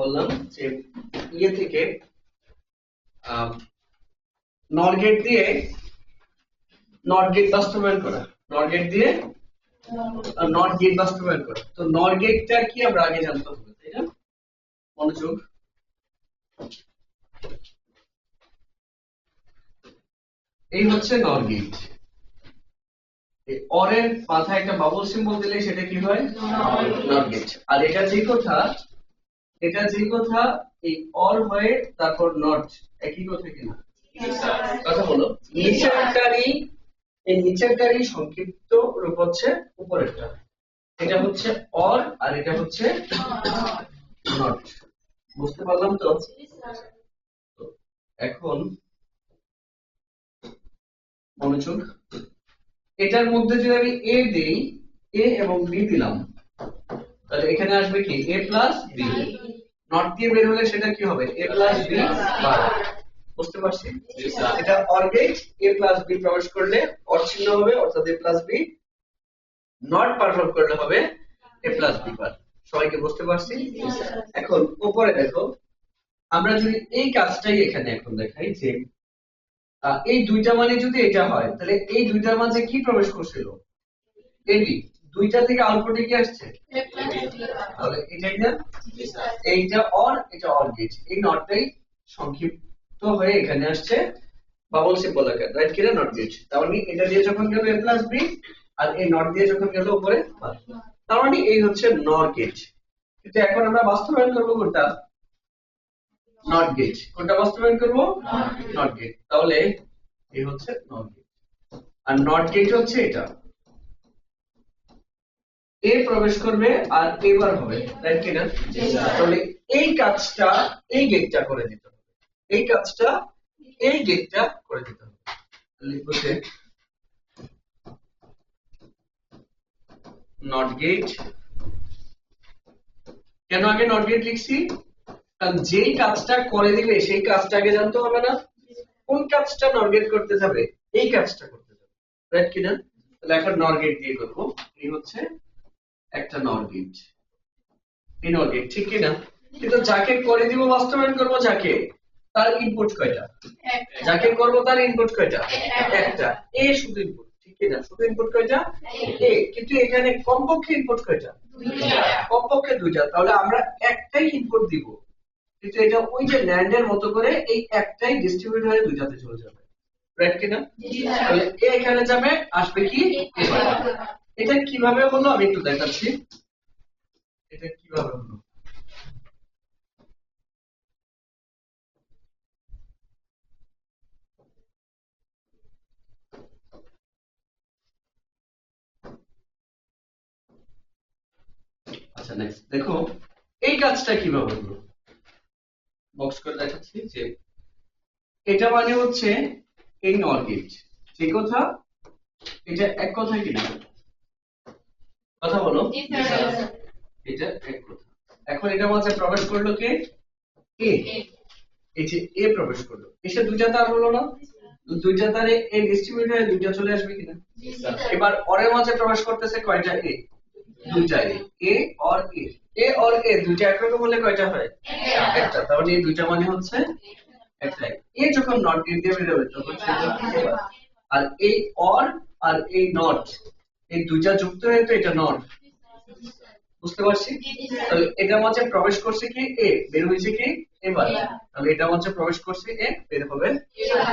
বললাম যে ইয়ে থেকে নট দিয়ে নট বাস্তবায়ন করা। নট দিয়ে নট বাস্তবায়ন করা। তো নট গেটটা কি আমরা আগে জানতে হবে, তাই না? মনোযোগ। এই হচ্ছে নট অরের মাথায় একটা বাবল সিম্বল দিলে সেটা কি হয়? নট গেট আর এটা যে কথা, এটা যে কথা, এই অর হয়ে তারপর নট একই কথা কিনা কথা বলো। এই সংক্ষিপ্ত রূপ হচ্ছে উপরেরটা। এটা হচ্ছে অর আর এটা হচ্ছে নট বুঝতে পারলাম তো? তো, এখন মনোযোগ এটার মধ্যে যদি আমি এ দেই এ এবং বি দিলাম তাহলে এখানে আসবে কি? এ প্লাস বি নট দিয়ে বের হলে সেটা কি হবে? এ প্লাস বি বুঝতে পারছি? এটা OR gate A plus B প্রবেশ করলে চিহ্ন হবে অর্থাৎ A plus B not perform করলে হবে এ প্লাস বি বার সবাইকে বুঝতে পারছি? এখন উপরে দেখো আমরা যদি এই কাজটাই এখানে এখন দেখাই যে এই দুইটা মানে যদি এটা হয়, তাহলে এই দুইটার মাঝে কি প্রবেশ করছিল? এবি দুইটা থেকে আউটপুটে কি আসছে? তাহলে এটাই না এইটা অর এটা অর গেট এই নটটাই সংক্ষিপ্ত হয়ে এখানে আসছে বাবল সিম্বল আকার। রাইট কিনা নট গেট তার মানে এটা দিয়ে যখন গেল এ প্লাস বি আর এই নট দিয়ে যখন গেল উপরে। তার মানে এই হচ্ছে নর গেট কিন্তু এখন আমরা বাস্তবায়ন করব কোনটা? নট গেট কোনটা বাস্তবায়ন করব? নট গেট তাহলে এই হচ্ছে নট গেট আর নট গেট হচ্ছে এটা। এ প্রবেশ করবে আর এবার হবে। রাইট কিনা তাহলে এই কাজটা এই গেটটা করে দিতে হবে। এই কাজটা এই গেটটা করে দিতে হবে। লিখব যে নট গেট কেন আগে নট গেট লিখছি? কারণ যেই কাজটা করে দিলে সেই কাজটা আগে জানতে হবে না। কোন কাজটা নট গেট করতে যাবে এই কাজটা করতে যাবে। রাইট কিনা? তাহলে এখন নট গেট দিয়ে করব। এই হচ্ছে একটা নট গেট এই নট গেট ঠিক কিনা? কিন্তু যাকে করে দিব বাস্তবায়ন করব যাকে? তার ইনপুট কয়টা? যাকে করব তার ইনপুট কয়টা? একটা। এ শুধু ইনপুট ঠিক কিনা? শুধু ইনপুট কয়টা? এ কিন্তু এখানে কমপক্ষে ইনপুট কয়টা? কমপক্ষে দুইটা। তাহলে আমরা একটাই ইনপুট দিব। কিন্তু এটা ওই যে ল্যান্ডের মতো করে এই একটাই ডিস্ট্রিবিউট হয়ে দুইটাতে চলে যাবে। রাইট কিনা? তাহলে এ এখানে যাবে আসবে কি? এটা কীভাবে হলো? আমি একটু দেখাচ্ছি। এটা কীভাবে হলো? আচ্ছা নেক্সট দেখো এই কাজটা কীভাবে হলো? বক্স করে দেখাচ্ছি যে এটা মানে হচ্ছে এই নর গেট যে কথা? এটা এক কথা কিনা কথা বলো। এটা এক কথা। এখন এটা মাঝে প্রবেশ করল কে? এ। এই যে এ প্রবেশ করল। এসে দুইটা তার হলো না? দুইটা তারে এ ডিস্ট্রিবিউট হয়ে দুইটা চলে আসবে কিনা? এবার অরের মাঝে প্রবেশ করতেছে কয়টা এ? দুইটা a or a a or a দুইটা একরকম হলে কয়টা হয়? একটা। তাহলে এই দুইটা মানে হচ্ছে একটাই এ যখন নট গেট দিয়ে বেরোবে তখন সেটা? আর এই অর আর এই নট এই দুইটা যুক্ত হয়ে তো এটা নট বুঝতে পারছি? তাহলে এটা মাঝে প্রবেশ করছে কি? এ বের হয়েছে কি? এবার। তাহলে এটা মাঝে প্রবেশ করছে এ বের হবে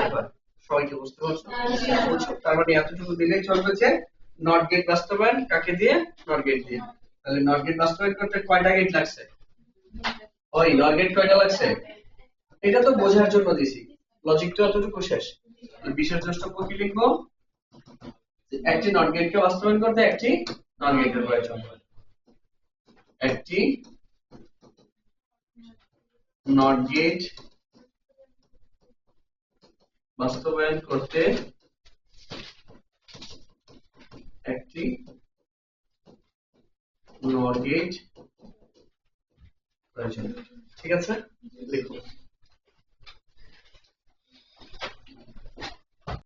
এবার। সবাইকে বুঝতে পারছ? তার মানে এতটুকু দিলেই চলবে যে নট গেট বাস্তবায়ন, কাকে দিয়ে? নট গেট দিয়ে। তাহলে নট গেট বাস্তবায়ন করতে কয়টা গেট লাগছে? ওই নট গেট কয়টা লাগছে? এটা তো বোঝার জন্য দিছি। লজিকটা অতটুকু শেষ। বিশেষ দ্রষ্টব্য কি লিখব। একটি নট গেটকে বাস্তবায়ন করতে একটি নট গেটের প্রয়োজন একটি নট গেট বাস্তবায়ন করতে একটি গেট প্রয়োজন ঠিক আছে? লিখো